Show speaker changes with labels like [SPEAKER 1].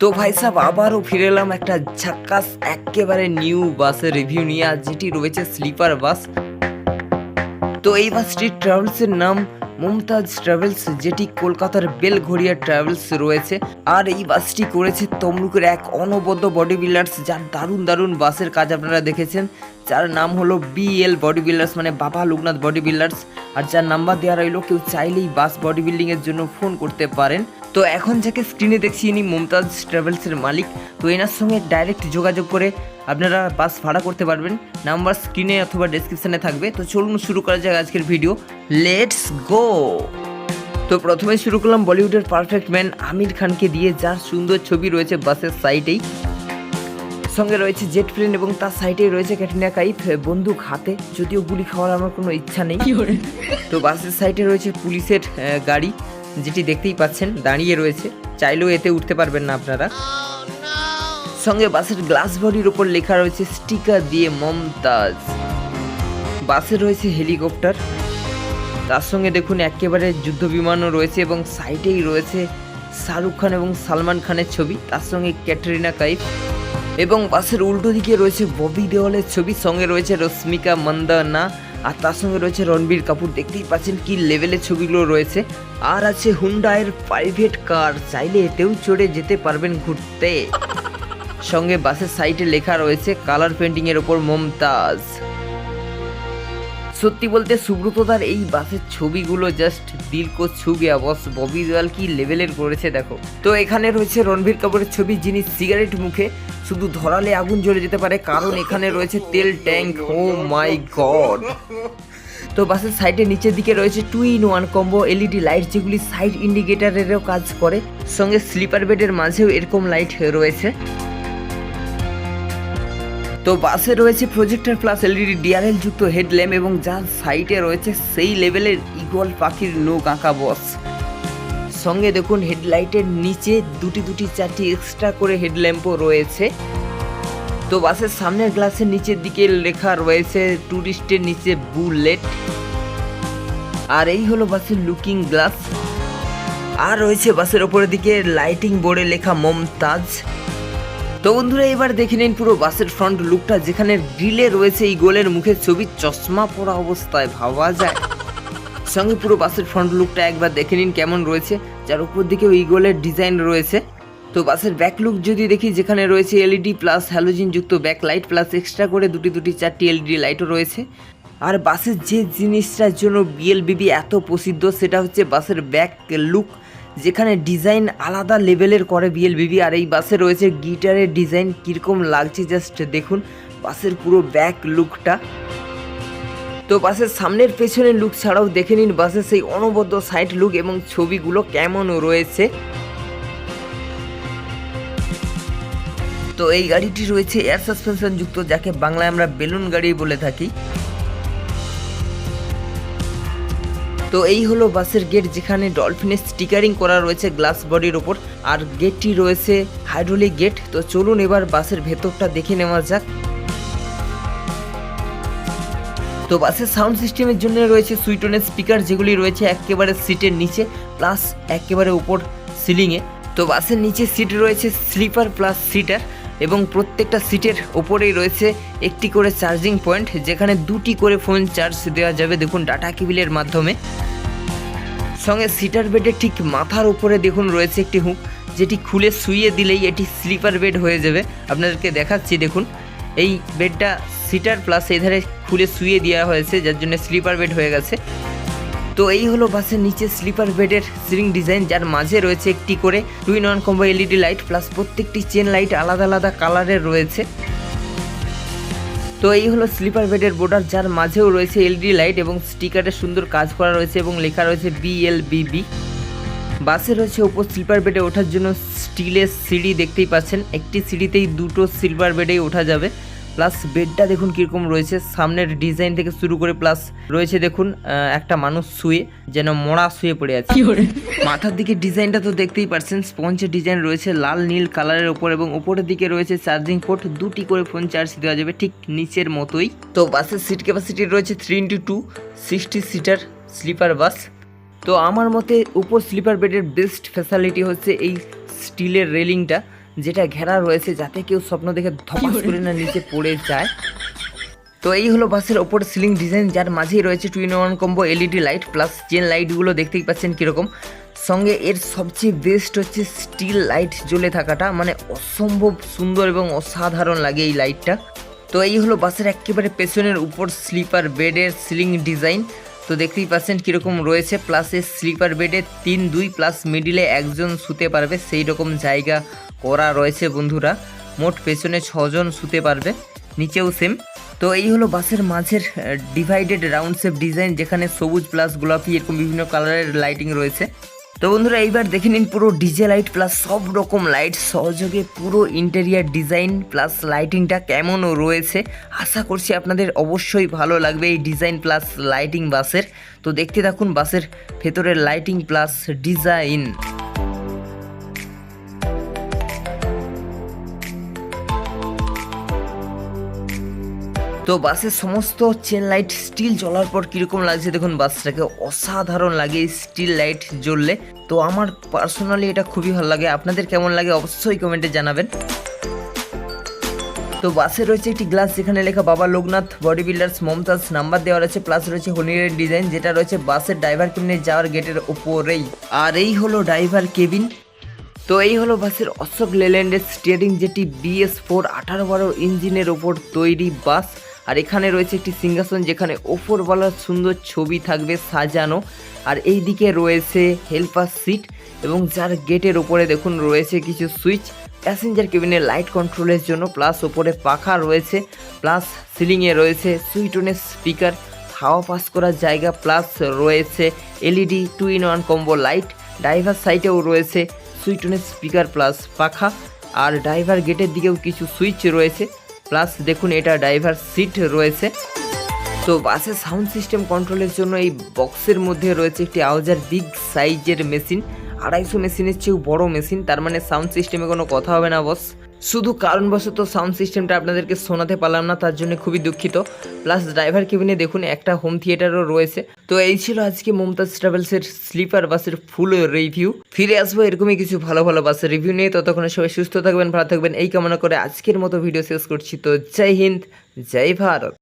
[SPEAKER 1] তো ভাই সাহেব আবারও ফিরে এলাম একটা ঝাক্কাস একেবারে নিউ বাসের রিভিউ নিয়ে, আর যেটি রয়েছে স্লিপার বাস। তো এই বাসটির ট্রাভেলসের নাম মমতাজ ট্রাভেলস যেটি কলকাতার বেলঘড়িয়া ট্রাভেলস রয়েছে। আর এই বাসটি করেছে তমলুকের এক অনবদ্য বডি বিল্ডার্স যার দারুণ দারুণ বাসের কাজ আপনারা দেখেছেন। যার নাম হলো বিএল বডি বিল্ডার্স মানে বাবা লোকনাথ বডি বিল্ডার্স আর যার নাম্বার দেওয়া রইল, কেউ চাইলেই বাস বডি বিল্ডিং এর জন্য ফোন করতে পারেন। তো এখন যাকে স্ক্রিনে দেখছি, ইনি মুমতাজ ট্রাভেলসের মালিক। তো এনার সঙ্গে ডাইরেক্ট যোগাযোগ করে আপনারা বাস ভাড়া করতে পারবেন। নাম্বার স্ক্রিনে অথবা ডেসক্রিপশনে থাকবে। তো চলুন শুরু করা যাক আজকের ভিডিও লেটস গো তো প্রথমে শুরু করলাম বলিউডের পারফেক্ট ম্যান আমির খানকে দিয়ে। যার সুন্দর ছবি রয়েছে বাসের সাইডেই সঙ্গে রয়েছে জেট প্লেন এবং তার সাইডে রয়েছে ক্যাটরিনা কাইফ বন্দুক হাতে। যদিও গুলি খাওয়ার আমার কোনো ইচ্ছা নেই। তো বাসের সাইডে রয়েছে পুলিশের গাড়ি যেটি দেখতেই পাচ্ছেন দাঁড়িয়ে রয়েছে। চাইলেও এতে উঠতে পারবেন না আপনারা। সঙ্গে বাসের গ্লাস বডির ওপর লেখা রয়েছে স্টিকার দিয়ে মমতাজ। বাসে রয়েছে হেলিকপ্টার। তার সঙ্গে দেখুন একেবারে যুদ্ধ বিমানও রয়েছে এবং সাইডেই রয়েছে শাহরুখ খান এবং সালমান খানের ছবি। তার সঙ্গে ক্যাটরিনা কাইফ। এবং বাসের উল্টো দিকে রয়েছে ববি দেওয়ালের ছবি, সঙ্গে রয়েছে রশ্মিকা মন্দানা, আর তার সঙ্গে রয়েছে রণবীর কাপুর। দেখতেই পাচ্ছেন কি লেভেলের ছবিগুলো রয়েছে। আর আছে হুন্ডায়ের প্রাইভেট কার, চাইলে এতেও চড়ে যেতে পারবেন ঘুরতে। সঙ্গে বাসের সাইডে লেখা রয়েছে, কালার পেন্টিংয়ের ওপর মমতাজ। সত্যি বলতে সুব্রতদার এই বাসের ছবিগুলো জাস্ট দিল কো ছু গিয়া। বস ববি দেওয়াল কি লেভেলের করেছে দেখো। তো এখানে রয়েছে রণবীর কাপুরের ছবি, যিনি সিগারেট মুখে শুধু ধরালে আগুন জ্বলে যেতে পারে, কারণ এখানে রয়েছে তেল ট্যাঙ্ক ও মাই গড তো বাসের সাইডে নিচের দিকে রয়েছে two in one combo LED light যেগুলি সাইড ইন্ডিকেটারেরও কাজ করে। সঙ্গে স্লিপার বেডের মাঝেও এরকম লাইট রয়েছে। তো বাসে রয়েছে প্রজেক্টর প্লাস এলইডি ডিআরএল যুক্ত হেডল্যাম্প এবং যার সাইডে রয়েছে সেই লেভেলের ইগল পাখির নৌক আঁকা বস সঙ্গে দেখুন হেডলাইটের নিচে দুটি দুটি চারটি এক্সট্রা করে হেডল্যাম্পও রয়েছে। তো বাসের সামনের গ্লাসের নিচের দিকে লেখা রয়েছে টুরিস্টের নিচে বুলেট আর এই হলো বাসের লুকিং গ্লাস আর রয়েছে বাসের ওপরের দিকে লাইটিং বোর্ডে লেখা মমতাজ তো বন্ধুরা, এবার দেখে নিন পুরো বাসের ফ্রন্ট লুকটা যেখানে গ্রিলে রয়েছে এই গোলের মুখের ছবি। চশমা পরা অবস্থায় ভাবা যায়। সঙ্গে পুরো বাসের ফ্রন্ট লুকটা একবার দেখে নিন কেমন রয়েছে। যার উপর দিকেও ইগলের ডিজাইন রয়েছে। তো বাসের ব্যাক লুক যদি দেখি, যেখানে রয়েছে এলইডি প্লাস হ্যালোজিন যুক্ত ব্যাক লাইট প্লাস এক্সট্রা করে দুটি দুটি, চারটি এলইডি লাইটও রয়েছে। আর বাসের যে জিনিসটার জন্য বিএলবিবি এত প্রসিদ্ধ, সেটা হচ্ছে বাসের ব্যাক লুক যেখানে ডিজাইন আলাদা লেভেলের করে বিএলবিবি আর এই বাসে রয়েছে গিটারের ডিজাইন, কীরকম লাগছে জাস্ট দেখুন, বাসের পুরো ব্যাক লুকটা তো বাসের সামনের পেছনের লুক ছাড়াও দেখে নিন বাসের সেই অনবদ্য সাইড লুক এবং ছবিগুলো কেমন রয়েছে। তো এই গাড়িটি রয়েছে এয়ার সাসপেনশন যুক্ত, যাকে বাংলায় আমরা বেলুন গাড়ি বলে থাকি। তো এই হলো বাসের গেট যেখানে ডলফিনের স্টিকারিং করা রয়েছে গ্লাস বডির ওপর আর গেটটি রয়েছে হাইড্রোলিক গেট তো চলুন এবার বাসের ভেতরটা দেখে নেওয়া যাক। তো বাসের সাউন্ড সিস্টেমের জন্য রয়েছে সুইটনের স্পিকার যেগুলি রয়েছে একেবারে সিটের নিচে প্লাস একেবারে উপর সিলিংয়ে তো বাসের নিচে সিট রয়েছে স্লিপার প্লাস সিটার এবং প্রত্যেকটা সিটের ওপরেই রয়েছে একটি করে চার্জিং পয়েন্ট, যেখানে দুটি করে ফোন চার্জ দেওয়া যাবে। দেখুন, ডাটা কেবিলের মাধ্যমে। সঙ্গে সিটার বেডের ঠিক মাথার উপরে দেখুন, রয়েছে একটি হুক, যেটি খুলে শুইয়ে দিলেই এটি স্লিপার বেড হয়ে যাবে। আপনাদেরকে দেখাচ্ছি, দেখুন। এই বেডটা সিটার প্লাস এই ধারে খুলে শুইয়ে দেওয়া হয়েছে, যার জন্য স্লিপার বেড হয়ে গেছে। তো এই হলো বাসের নিচে স্লিপার বেডের সিলিং ডিজাইন, যার মাঝে রয়েছে একটি করে twin one combo LED light plus প্রত্যেকটি চেন লাইট আলাদা আলাদা কালারের রয়েছে। তো এই হলো স্লিপার বেডের বোর্ডার, যার মাঝেও রয়েছে এলইডি লাইট এবং স্টিকারের সুন্দর কাজ করা রয়েছে এবং লেখা রয়েছে বিএলবিবি বাসে রয়েছে ওপর স্লিপার বেডে ওঠার জন্য স্টিলের সিঁড়ি দেখতেই পাচ্ছেন। একটি সিঁড়িতেই দুটো স্লিপার বেডেই ওঠা যাবে। প্লাস বেডটা দেখুন কীরকম রয়েছে। সামনের ডিজাইন থেকে শুরু করে প্লাস রয়েছে দেখুন একটা মানুষ শুয়ে যেন মরা শুয়ে পড়ে আছে। মাথার দিকে ডিজাইনটা তো দেখতেই পাচ্ছেন স্পঞ্জের ডিজাইন রয়েছে লাল নীল কালারের ওপর এবং উপরের দিকে রয়েছে চার্জিং পোর্ট দুটি করে ফোন চার্জ দেওয়া যাবে ঠিক নিচের মতোই। তো বাসের সিট ক্যাপাসিটি রয়েছে three into two sixty seater sleeper bus তো আমার মতে উপর স্লিপার বেডের বেস্ট ফ্যাসিলিটি হচ্ছে এই স্টিলের রেলিংটা যেটা ঘেরা রয়েছে যাতে কেউ স্বপ্ন দেখে ধপাস করে? না নিচে পড়ে যায়। তো এই হলো বাসের ওপর সিলিং ডিজাইন যার মাঝেই রয়েছে two in one combo LED light plus chain লাইটগুলো দেখতেই পাচ্ছেন কীরকম। সঙ্গে এর সবচেয়ে বেস্ট হচ্ছে স্টিল লাইট জ্বলে থাকাটা মানে অসম্ভব সুন্দর এবং অসাধারণ লাগে এই লাইটটা তো এই হলো বাসের একেবারে পেছনের উপর স্লিপার বেডের সিলিং ডিজাইন তো দেখতেই পাচ্ছেন কীরকম রয়েছে প্লাস এর স্লিপার বেডে তিন, দুই প্লাস মিডিলে একজন শুতে পারবে। সেই রকম জায়গা করা রয়েছে বন্ধুরা। মোট পেছনে ছজন শুতে পারবে, নিচেও সেম তো এই হলো বাসের মাঝের ডিভাইডেড রাউন্ড শেপ ডিজাইন যেখানে সবুজ প্লাস গোলাপি এরকম বিভিন্ন কালারের লাইটিং রয়েছে। তো বন্ধুরা, এইবার দেখে নিন পুরো ডিজে লাইট প্লাস সব রকম লাইট সহযোগে পুরো ইন্টেরিয়ার ডিজাইন প্লাস লাইটিংটা কেমন রয়েছে। আশা করছি আপনাদের অবশ্যই ভালো লাগবে এই ডিজাইন প্লাস লাইটিং বাসের। তো দেখতে থাকুন বাসের ভেতরের লাইটিং প্লাস ডিজাইন তো বাসের সমস্ত চেন লাইট স্টিল জ্বলার পর কীরকম লাগছে দেখুন, বাসটাকে অসাধারণ লাগে স্টিল লাইট জ্বললে। তো আমার পার্সোনালি এটা খুবই ভালো লাগে। আপনাদের কেমন লাগে অবশ্যই কমেন্টে জানাবেন। তো বাসে রয়েছে একটি গ্লাস যেখানে লেখা Baba Loknath body builders Mumtaz number দেওয়া রয়েছে প্লাস রয়েছে হনিরের ডিজাইন যেটা রয়েছে বাসের ড্রাইভার কেবিনে যাওয়ার গেটের ওপরেই আর এই হলো ড্রাইভার কেবিন। তো এই হলো বাসের অশোক লেল্যান্ডের স্টিয়ারিং যেটি বিএস ফোর আঠারো বারো ইঞ্জিনের ওপর তৈরি বাস। আর এখানে রয়েছে একটি সিংহাসন যেখানে ওপরওয়ালার সুন্দর ছবি থাকবে সাজানো। আর এই দিকে রয়েছে হেল্পার সিট এবং যার গেটের ওপরে দেখুন রয়েছে কিছু সুইচ প্যাসেঞ্জার কেবিনের লাইট কন্ট্রোলের জন্য প্লাস ওপরে পাখা রয়েছে প্লাস সিলিংয়ে রয়েছে সুইটনের স্পিকার হাওয়া পাস করার জায়গা প্লাস রয়েছে LED two in one combo light driver সাইডেও রয়েছে সুইটনের স্পিকার প্লাস পাখা। আর ড্রাইভার গেটের দিকেও কিছু সুইচ রয়েছে। প্লাস দেখুন, এটা ড্রাইভার সিট রয়েছে। তো বাসের সাউন্ড সিস্টেম কন্ট্রোলের জন্য এই বক্সের মধ্যে রয়েছে একটি আওয়াজার বিগ সাইজের মেশিন আড়াইশো মেশিনের চেয়েও বড় মেশিন তার মানে সাউন্ড সিস্টেমে কোনো কথা হবে না বস শুধু কারণবশত সাউন্ড সিস্টেমটা আপনাদেরকে শোনাতে পারলাম না, তার জন্য খুবই দুঃখিত। প্লাস ড্রাইভার কেবিনে দেখুন, একটা হোম থিয়েটারও রয়েছে। তো এই ছিল আজকে মমতাজ ট্রাভেলসের স্লিপার বাসের ফুল রিভিউ ফিরে আসব এরকমই কিছু ভালো ভালো বাসের রিভিউ নিয়ে। ততক্ষণে সবাই সুস্থ থাকবেন, ভালো থাকবেন। এই কামনা করে আজকের মতো ভিডিও শেষ করছি। তো জয় হিন্দ, জয় ভারত।